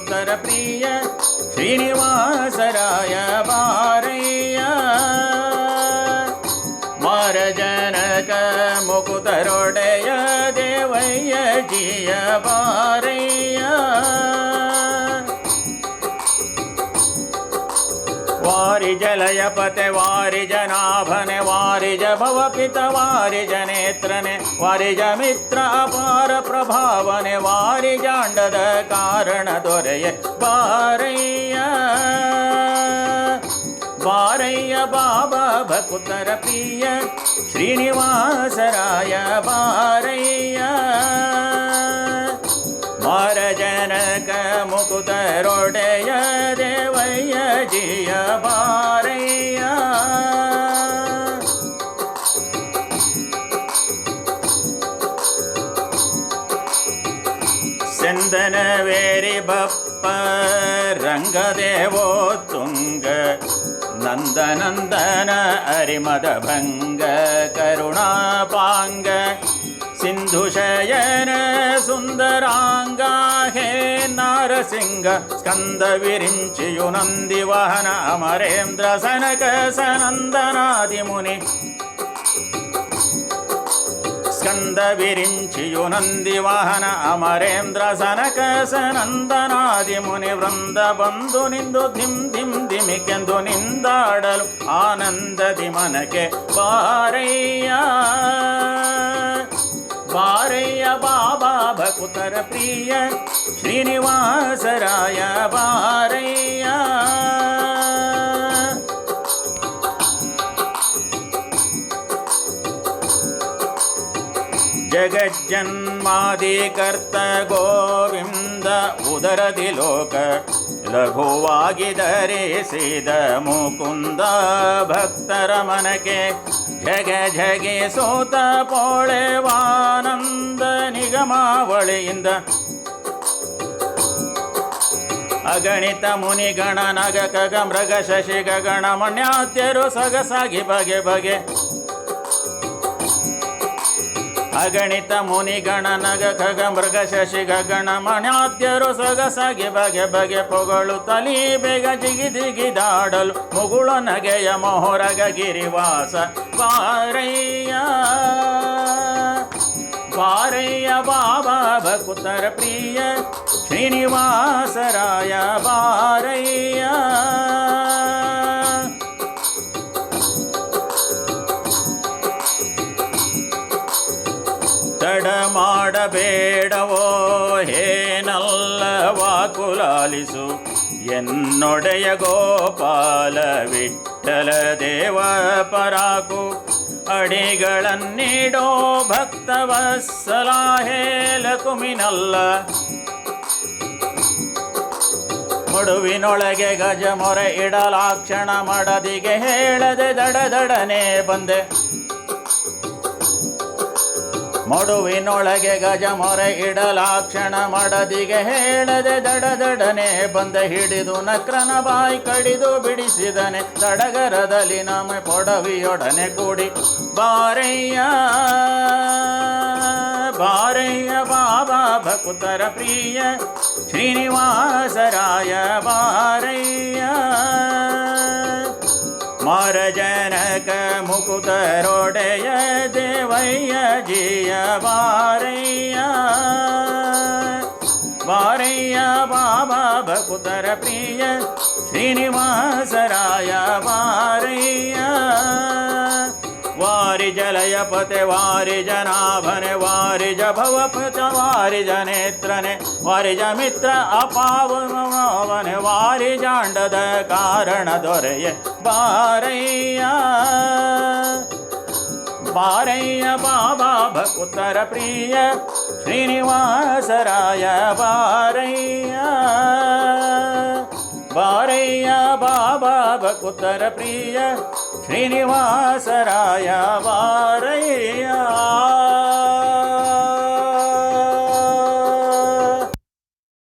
सुतरप्रिय श्रीनिवासराय मार जनक मुकुतरोडय देवय्य जिय बारय्य। वारिजलयपते वारिजनाभने वारिज भवपित ज मित्र अपार प्रभावने वारिजाण्डद कारण दोरये वारय्य वारय्य बाबा राय श्रीनिवासराय वारय्य मारजनक मुकुतरोडय दे விஜய பாரையா செந்தன வேரி பப்ப ரங்கதேவோ துங்க நந்தநந்தன அரிமத பங்க கருணா பாங்க. ಜಿಯ ಬಾರಯ್ಯ ಚಂದನವೇರಿ ಬಪ್ಪ ರಂಗದೇವೋ ತುಂಗ ನಂದನಂದನ ಅರಿಮದ ಭಂಗ ಕರುಣಾಪಾಂಗ ಸಿಂಧು ಶಯನ ಸುಂದರಾಂಗ ಹೇ ನಾರಸಿಂಗ ಸ್ಕಂದ ವಿರಿಂಚಿಯು ನಂದಿ ವಾಹನ ಅಮರೇಂದ್ರ ಸನಕ ಸನಂದನಾದಿ ಮುನಿ ಸ್ಕಂದ ವಿರಿಂಚಿಯು ನಂದಿ ವಾಹನ ಅಮರೇಂದ್ರ ಸನಕ ಸನಂದನಾದಿ ಮುನಿ ವೃಂದ ಬಂದು ನಿಂದು ಧಿಂ ಧಿಂ ಧಿಮಿಕೆಂದು ನಿಂದಾಡಲು ಆನಂದದಿ ಮನಕ್ಕೆ ಬಾರಯ್ಯ ಬಾರಯ್ಯ ಬಾಬಾ ಭಕುತರ ಪ್ರಿಯ ಶ್ರೀನಿವಾಸರಾಯ ಬಾರಯ್ಯ ಜಗಜ್ಜನ್ಮಾದಿಕರ್ತ ಗೋವಿಂದ ಉದರದಿ ಲೋಕ ಲಘುವಾಗಿ ಧರಿಸಿದ ಮುಕುಂದ ಭಕ್ತರ ಮನಕ್ಕೆ ಜಗ ಜಗೆ ಸೋತ ಪೋಳೆವಾನಂದ ನಿಗಮಾವಳಿಯಿಂದ. ಅಗಣಿತ ಮುನಿ ಗಣ ನಗ ಕಗ ಮೃಗ ಶಶಿ ಗಗಣ ಮಣ್ಯಾತ್ಯರು ಸೊಗಸಾಗಿ ಬಗೆ ಬಗೆ. ಅಗಣಿತ ಮುನಿಗಣ ನಗ ಖಗ ಮೃಗ ಶಶಿ ಗಗಣ ಮಣ್ಯಾದ್ಯರು ಸೊಗಸಾಗಿ ಬಗೆ ಬಗೆ ಪೊಗಳು ತಲಿ ಬೇಗ ಜಿಗಿ ಜಿಗಿದಾಡಲು ಮುಗುಳು ನಗೆಯ ಮೊಹರಗ ಗಿರಿವಾಸ. ಬಾರಯ್ಯ ಬಾರಯ್ಯ ಬಾಬಾ ಭಕುತರ ಪ್ರಿಯ ಶ್ರೀನಿವಾಸರಾಯ ಬಾರಯ್ಯ ತಡ ಮಾಡಬೇಡವೋ ಹೇನಲ್ಲ ವಾಕುಲಾಲಿಸು. ಎನ್ನೊಡೆಯ ಗೋಪಾಲ ವಿಠಲ ದೇವ ಪರಾಕು. ಅಡಿಗಳನ್ನಿಡೋ ಭಕ್ತವ ಹೇಲ ಕುಮಿನಲ್ಲ. ಮಡುವಿನೊಳಗೆ ಗಜ ಮೊರೆ ಇಡಲಾಕ್ಷಣ ಮಡದಿಗೆ ಹೇಳದೆ ದಡದಡನೆ ಬಂದೆ. ಮಡುವಿನೊಳಗೆ ಗಜ ಮೊರೆ ಇಡಲಾಕ್ಷಣ ಮಡದಿಗೆ ಹೇಳದೆ ದಡ ದಡನೆ ಬಂದ ಹಿಡಿದು ನಕ್ರನ ಬಾಯಿ ಕಡಿದು ಬಿಡಿಸಿದನೆ ತಡಗರದಲ್ಲಿ ನಮ್ಮ ಪೊಡವಿಯೊಡನೆ ಕೂಡಿ. ಬಾರಯ್ಯ ಬಾರಯ್ಯ ಬಾಬಾ ಭಕುತರ ಪ್ರಿಯ ಶ್ರೀನಿವಾಸರಾಯ ಬಾರಯ್ಯ. र जनक मुकुतरोडय देवैय जि वार्याार्याकुतर पिय श्रीनिवासराय वारैया वारिजलयपते वारिजनाभने ज मित्र वारिजमित्र अपावनवने जांडद कारण दोरय बारैया। बारैय बाबा भकुतर प्रिय श्रीनिवासराय, बारैया। बारैया बाबा भकुतर प्रिय ஸ்ரீனிவாசராயவா